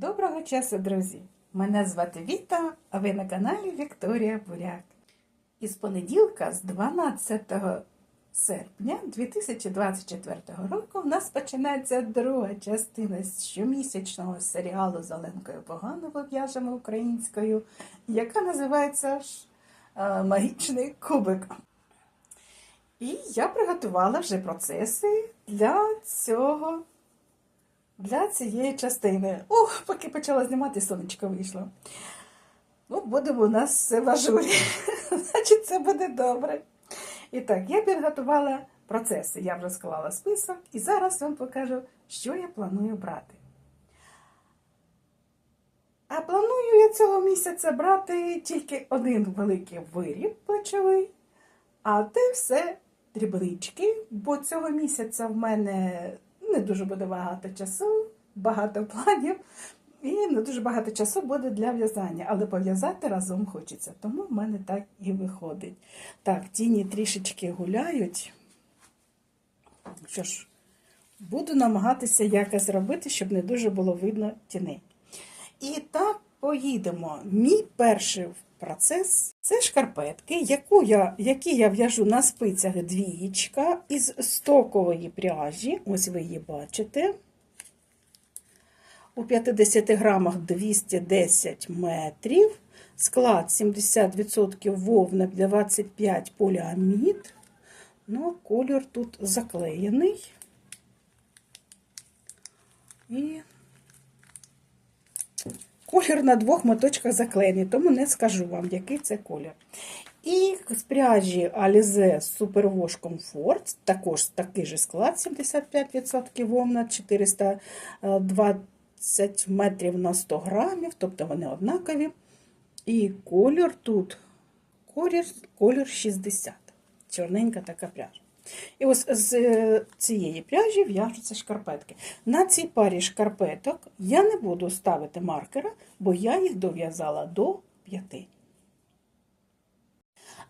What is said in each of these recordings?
Доброго часу, друзі! Мене звати Віта, а ви на каналі Вікторія Буряк. Із понеділка, з 12 серпня 2024 року, в нас починається друга частина щомісячного серіалу з Оленкою Поганово в'яжемо українською, яка називається ж е, Магічний кубик. І я приготувала вже процеси для цього для цієї частини. Ох, поки почала знімати, сонечко вийшло. Ну, будемо у нас все в ажурі. Значить, це буде добре. І так, я підготувала процеси. Я вже склала список і зараз вам покажу, що я планую брати. А планую я цього місяця брати тільки один великий виріб плечовий, а те все дрібнички, бо цього місяця в мене не дуже буде багато часу, багато планів, і не дуже багато часу буде для в'язання, але пов'язати разом хочеться, тому в мене так і виходить. Так, тіні трішечки гуляють. Що ж, буду намагатися якось зробити, щоб не дуже було видно тіней. І так поїдемо. Мій перший процес це шкарпетки, яку я, які я в'яжу на спицях двієчка із стокової пряжі. Ось ви її бачите. У 50 грамах 210 метрів. Склад 70% вовна, 25 поліамід. Ну, колір тут заклеєний. І колір на двох моточках заклеєний, тому не скажу вам, який це колір. І з пряжі Alize Superwash Comfort, також такий же склад, 75% вовна, 420 метрів на 100 грамів, тобто вони однакові. І колір тут колір, колір 60. Чорненька така пряжа. І ось з цієї пряжі в'яжуться шкарпетки. На цій парі шкарпеток я не буду ставити маркера, бо я їх дов'язала до п'яти.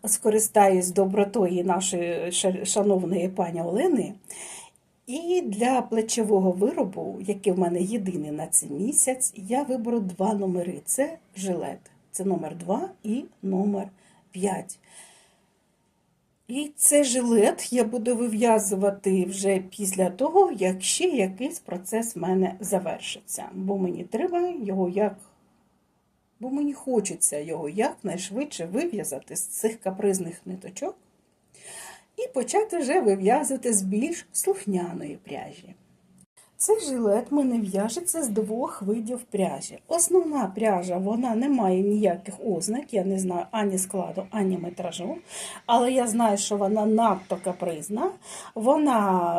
Скористаюсь добротою нашої шановної пані Олени. І для плечового виробу, який в мене єдиний на цей місяць, я виберу два номери. Це жилет. Це номер 2 і номер 5. І цей жилет я буду вив'язувати вже після того, як ще якийсь процес в мене завершиться. Бо мені треба його як. Бо мені хочеться його якнайшвидше вив'язати з цих капризних ниточок і почати вже вив'язувати з більш слухняної пряжі. Цей жилет мене в'яжеться з двох видів пряжі. Основна пряжа вона не має ніяких ознак, я не знаю ані складу, ані метражу. Але я знаю, що вона надто капризна, вона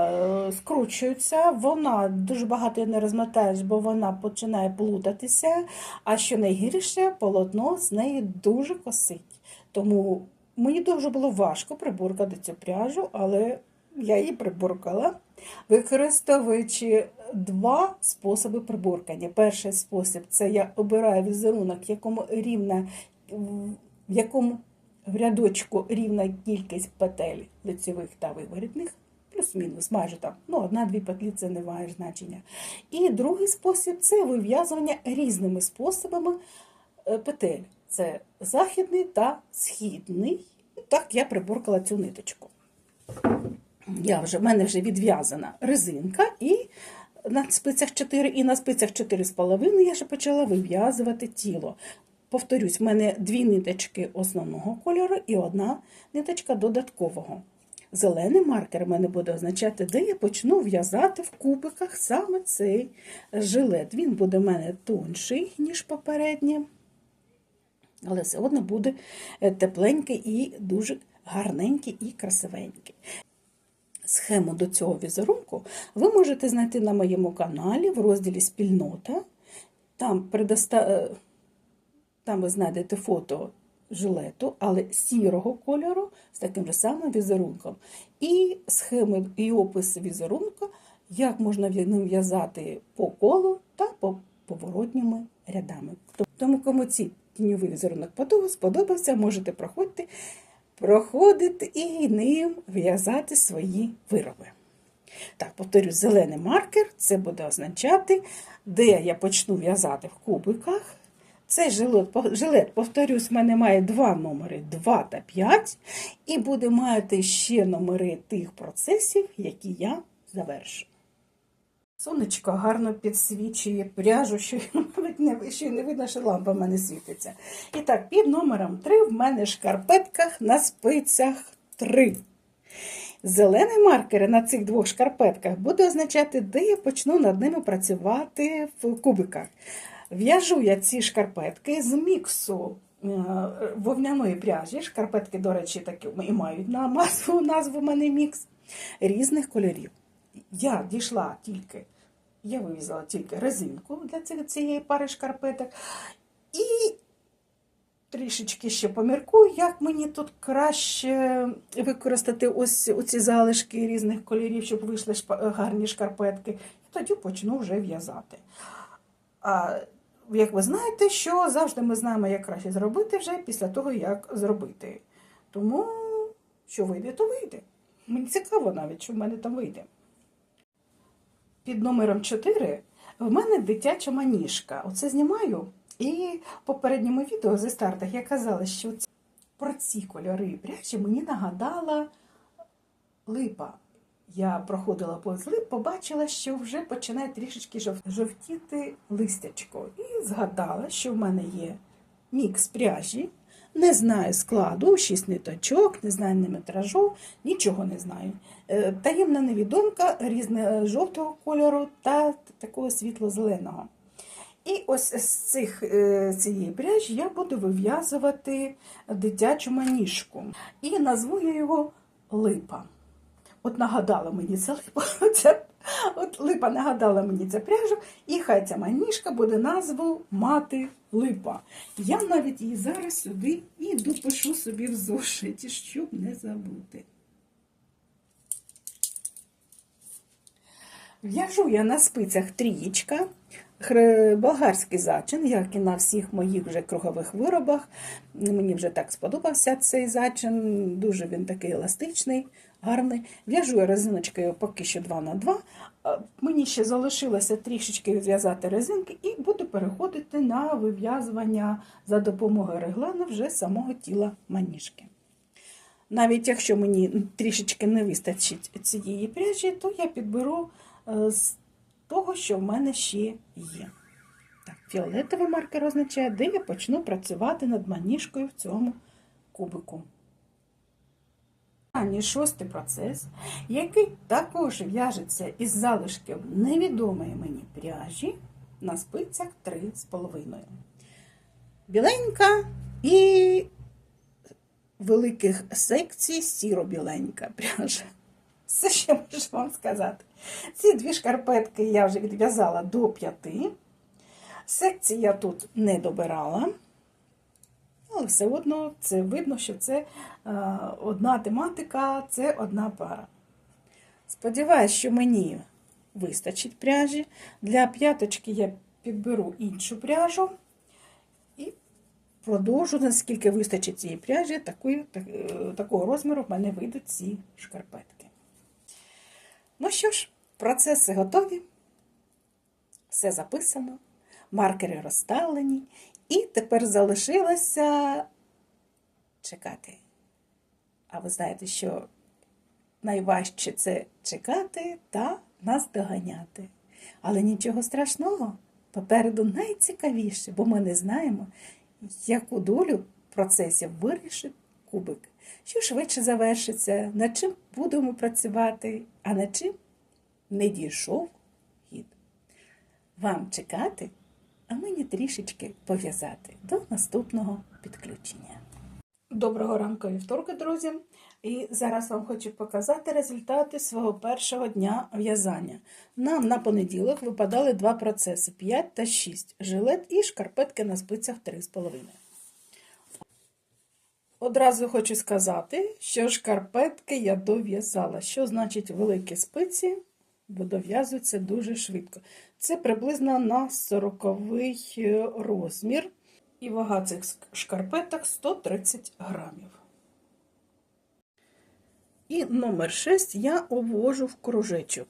е, скручується, вона дуже багато не розмотаєш, бо вона починає плутатися. А що найгірше, полотно з неї дуже косить. Тому мені дуже було важко прибуркати цю пряжу, але я її прибуркала використовуючи два способи приборкання. Перший спосіб це я обираю візерунок, якому рівна, в якому в рядочку рівна кількість петель лицевих та виворітних, плюс-мінус, майже там, ну, одна-дві петлі це не має значення. І другий спосіб це вив'язування різними способами е, петель. Це західний та східний. Так я приборкала цю ниточку я вже, в мене вже відв'язана резинка, і на спицях 4 і на спицях 4,5 я вже почала вив'язувати тіло. Повторюсь, в мене дві ниточки основного кольору і одна ниточка додаткового. Зелений маркер мене буде означати, де я почну в'язати в кубиках саме цей жилет. Він буде в мене тонший, ніж попередній, але все одно буде тепленький і дуже гарненький і красивенький. Схему до цього візерунку ви можете знайти на моєму каналі в розділі Спільнота. Там предоста... Е, там ви знайдете фото жилету, але сірого кольору з таким же самим візерунком. І схеми і опис візерунку, як можна ним в'язати по колу та по поворотніми рядами. Тому, кому ці тіньовий візерунок сподобався, можете проходити проходити і ним в'язати свої вироби. Так, повторюсь, зелений маркер це буде означати, де я почну в'язати в кубиках. Цей жилет, жилет, повторюсь, в мене має два номери 2 та 5, і буде мати ще номери тих процесів, які я завершу. Сонечко гарно підсвічує пряжу, що навіть не, що не видно, що лампа в мене світиться. І так, під номером 3 в мене шкарпетках на спицях 3. Зелений маркер на цих двох шкарпетках буде означати, де я почну над ними працювати в кубиках. В'яжу я ці шкарпетки з міксу е, вовняної пряжі. Шкарпетки, до речі, такі і мають на назву, назву в мене мікс різних кольорів. Я дійшла тільки, я вивізала тільки резинку для цієї пари шкарпеток. І трішечки ще поміркую, як мені тут краще використати ось оці залишки різних кольорів, щоб вийшли гарні шкарпетки. І тоді почну вже в'язати. А як ви знаєте, що завжди ми знаємо, як краще зробити вже після того, як зробити. Тому, що вийде, то вийде. Мені цікаво навіть, що в мене там вийде. Під номером 4 в мене дитяча маніжка. Оце знімаю. І в попередньому відео зі стартах я казала, що про ці кольори пряжі мені нагадала липа. Я проходила повз лип, побачила, що вже починає трішечки жов- жовтіти листячко. І згадала, що в мене є мікс пряжі. Не знаю складу, 6 ниточок, не знаю метражу, нічого не знаю. Е, Таємна невідомка різне жовтого кольору та такого світло-зеленого. І ось з цих, е, цієї пряжі я буду вив'язувати дитячу маніжку. І назву я його липа. От нагадала мені це липа. Це, от липа нагадала мені цю пряжу, і хай ця маніжка буде назву мати липа. Я навіть її зараз сюди і допишу собі в зошиті, щоб не забути. В'яжу я на спицях трієчка, болгарський зачин, як і на всіх моїх вже кругових виробах. Мені вже так сподобався цей зачин, дуже він такий еластичний, гарний. В'яжу я резиночкою поки що 2 на 2 Мені ще залишилося трішечки відв'язати резинки і буду переходити на вив'язування за допомогою реглану вже самого тіла маніжки. Навіть якщо мені трішечки не вистачить цієї пряжі, то я підберу е, з того, що в мене ще є. Так, фіолетовий маркер означає, де я почну працювати над маніжкою в цьому кубику. Останній шостий процес, який також в'яжеться із залишків невідомої мені пряжі на спицях 3,5. Біленька і великих секцій сіро-біленька пряжа. Все, що можу вам сказати. Ці дві шкарпетки я вже відв'язала до п'яти. Секції я тут не добирала. Але все одно це видно, що це е, одна тематика, це одна пара. Сподіваюсь, що мені вистачить пряжі. Для п'яточки я підберу іншу пряжу і продовжу, наскільки вистачить цієї пряжі, такої, так, е, такого розміру в мене вийдуть ці шкарпетки. Ну що ж, процеси готові, все записано, маркери розставлені, і тепер залишилося чекати. А ви знаєте, що найважче це чекати та наздоганяти. Але нічого страшного, попереду найцікавіше, бо ми не знаємо, яку долю процесів вирішить кубик. Що швидше завершиться, над чим будемо працювати, а над чим не дійшов хід. Вам чекати, а мені трішечки пов'язати до наступного підключення. Доброго ранку вівторка, друзі! І зараз вам хочу показати результати свого першого дня в'язання. Нам на понеділок випадали два процеси: 5 та 6, жилет і шкарпетки на спицях 3,5. Одразу хочу сказати, що шкарпетки я дов'язала. Що значить великі спиці? Бо дов'язуються дуже швидко. Це приблизно на 40 розмір. І вага цих шкарпеток 130 грамів. І номер 6 я обвожу в кружечок.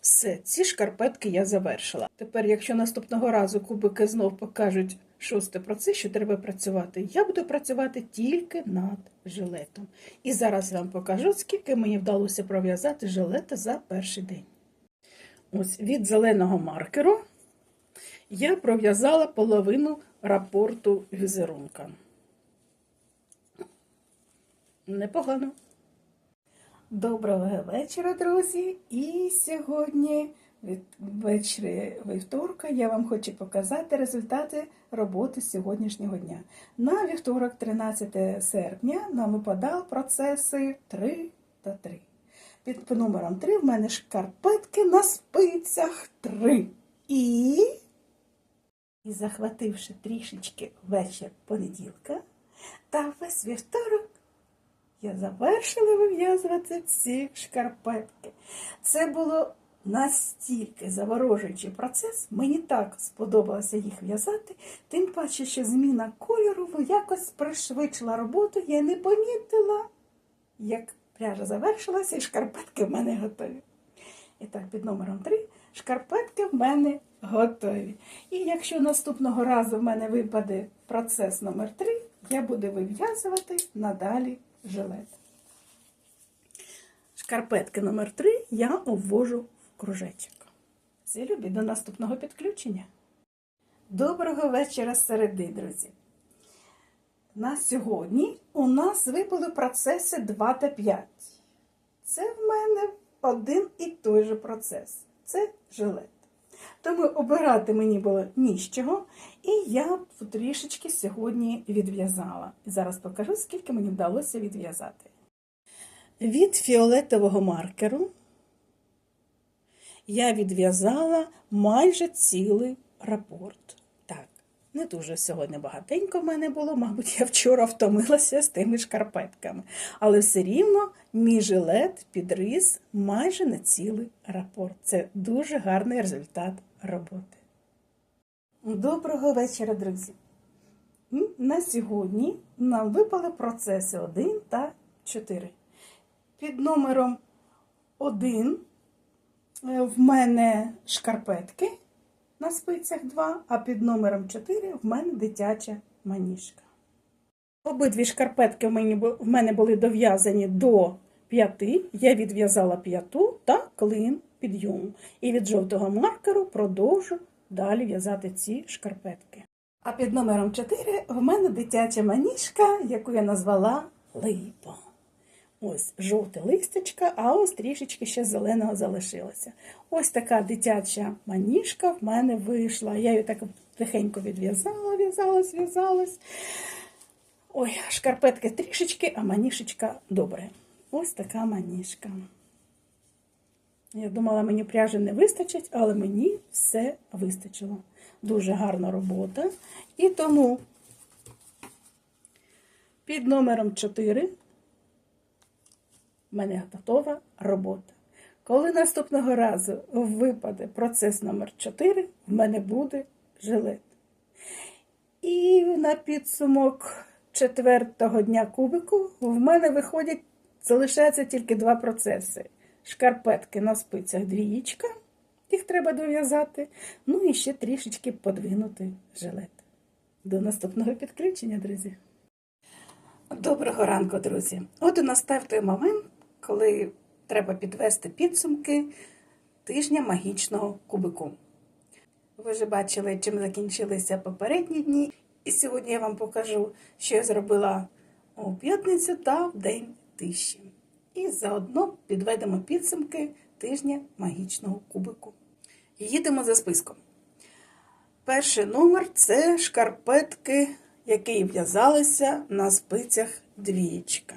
Все, ці шкарпетки я завершила. Тепер, якщо наступного разу кубики знов покажуть шосте про це, що треба працювати, я буду працювати тільки над жилетом. І зараз я вам покажу, скільки мені вдалося пров'язати жилета за перший день. Ось від зеленого маркеру я пров'язала половину рапорту візерунка. Непогано. Доброго вечора, друзі! І сьогодні, ввечері вівторка, я вам хочу показати результати роботи сьогоднішнього дня. На вівторок, 13 серпня, нам випадав процеси 3 та 3. Під номером 3 в мене шкарпетки на спицях 3. І, і захвативши трішечки вечір понеділка та весь вівторок, я завершила вив'язувати ці шкарпетки. Це було настільки заворожуючий процес, мені так сподобалося їх в'язати, тим паче, що зміна кольору якось пришвидшила роботу, я не помітила, як пряжа завершилася, і шкарпетки в мене готові. І так, під номером 3 шкарпетки в мене готові. І якщо наступного разу в мене випаде процес номер 3 я буду вив'язувати надалі жилет. Шкарпетки номер 3 я обвожу в кружечок. Всі любі до наступного підключення. Доброго вечора середи, друзі. На сьогодні у нас випали процеси 2 та 5. Це в мене один і той же процес. Це жилет. Тому обирати мені було нічого, і я трішечки сьогодні відв'язала. І зараз покажу, скільки мені вдалося відв'язати. Від фіолетового маркеру я відв'язала майже цілий рапорт. Не дуже сьогодні багатенько в мене було, мабуть, я вчора втомилася з тими шкарпетками. Але все рівно мій жилет підріс майже на цілий рапорт. Це дуже гарний результат роботи. Доброго вечора, друзі! На сьогодні нам випали процеси 1 та 4. Під номером 1 в мене шкарпетки на спицях 2, а під номером 4 в мене дитяча маніжка. Обидві шкарпетки в мене були дов'язані до 5, я відв'язала п'яту та клин підйому. І від жовтого маркеру продовжу далі в'язати ці шкарпетки. А під номером 4 в мене дитяча маніжка, яку я назвала Липо. Ось жовте листячка, а ось трішечки ще зеленого залишилося. Ось така дитяча маніжка в мене вийшла. Я її так тихенько відв'язала, в'язалась, в'язалась. Ой, шкарпетки трішечки, а маніжечка добре. Ось така маніжка. Я думала, мені пряжі не вистачить, але мені все вистачило. Дуже гарна робота. І тому під номером 4 в мене готова робота. Коли наступного разу випаде процес номер 4 в мене буде жилет. І на підсумок четвертого дня кубику в мене виходять, залишається тільки два процеси шкарпетки на спицях двієчка, їх треба дов'язати, ну і ще трішечки подвинути жилет. До наступного підключення, друзі. Доброго ранку, друзі! От і настав той момент, коли треба підвести підсумки тижня магічного кубику. Ви вже бачили, чим закінчилися попередні дні, і сьогодні я вам покажу, що я зробила у п'ятницю та в день тиші і заодно підведемо підсумки тижня магічного кубику. Їдемо за списком. Перший номер це шкарпетки, які в'язалися на спицях двієчка.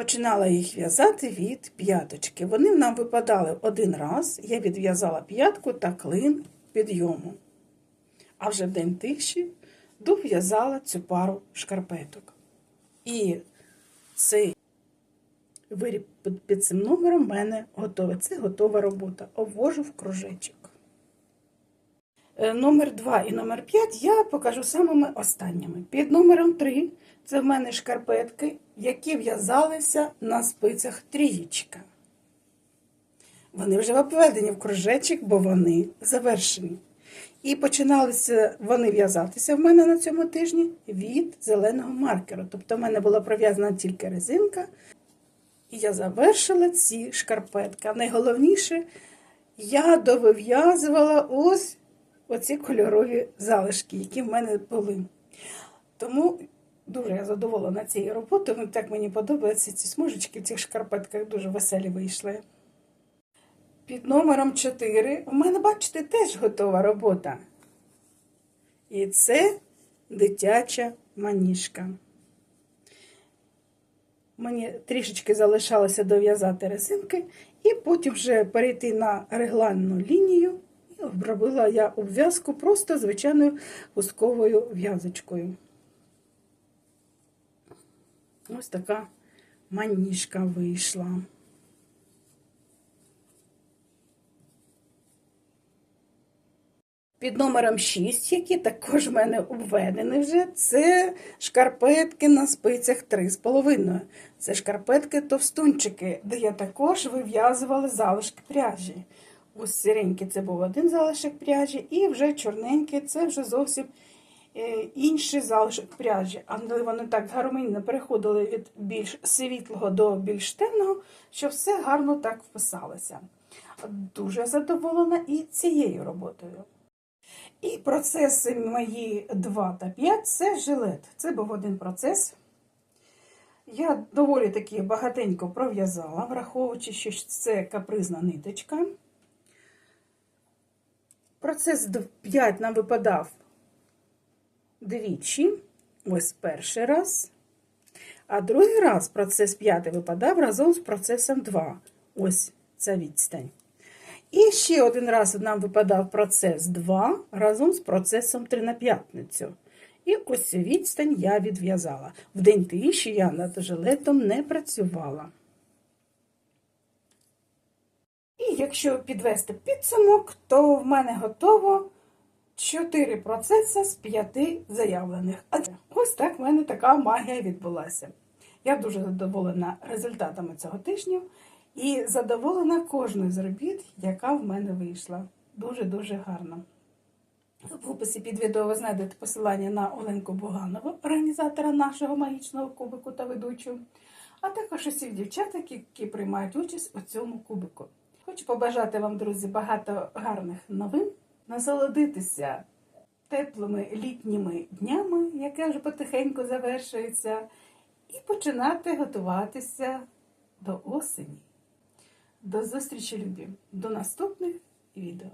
Починала їх в'язати від п'яточки. Вони нам випадали один раз, я відв'язала п'ятку та клин підйому. А вже в день тиші дов'язала цю пару шкарпеток. І цей Виріб під цим номером в мене готовий. Це готова робота. Обвожу в кружечок. Е, Номер 2 і номер 5 я покажу самими останніми. Під номером 3 це в мене шкарпетки, які в'язалися на спицях трієчка. Вони вже обведені в кружечок, бо вони завершені. І починалися вони в'язатися в мене на цьому тижні від зеленого маркера. Тобто в мене була пров'язана тільки резинка, і я завершила ці шкарпетки. А найголовніше, я довив'язувала ось оці кольорові залишки, які в мене були. Тому дуже я задоволена цією роботою. Так мені подобаються ці смужечки в цих шкарпетках дуже веселі вийшли. Під номером 4 у мене, бачите, теж готова робота. І це дитяча маніжка. Мені трішечки залишалося дов'язати резинки, і потім вже перейти на регланну лінію. Обробила я обв'язку просто звичайною гусковою в'язочкою. Ось така маніжка вийшла. Під номером 6, які також в мене обведені вже, це шкарпетки на спицях 3,5. Це шкарпетки товстунчики, де я також вив'язувала залишки пряжі. Ось сиренький це був один залишок пряжі, і вже чорненький це вже зовсім е, інший залишок пряжі. Але вони так гармонійно переходили від більш світлого до більш темного, що все гарно так вписалося. Дуже задоволена і цією роботою. І процеси мої 2 та 5 це жилет. Це був один процес. Я доволі таки багатенько пров'язала, враховуючи, що це капризна ниточка. Процес 5 нам випадав двічі. Ось перший раз. А другий раз процес 5 випадав разом з процесом 2. Ось ця відстань. І ще один раз нам випадав процес 2 разом з процесом 3 на п'ятницю. І ось цю відстань я відв'язала. В день тиші я над жилетом не працювала. І якщо підвести підсумок, то в мене готово 4 процеси з 5 заявлених. А ось так в мене така магія відбулася. Я дуже задоволена результатами цього тижня. І задоволена кожною з робіт, яка в мене вийшла. Дуже-дуже гарно. В описі під відео ви знайдете посилання на Оленку Буганову, організатора нашого магічного кубику та ведучу, а також усіх дівчат, які приймають участь у цьому кубику. Хочу побажати вам, друзі, багато гарних новин, насолодитися теплими літніми днями, яке вже потихеньку завершується, і починати готуватися до осені. До зустрічі, любі! До наступних відео.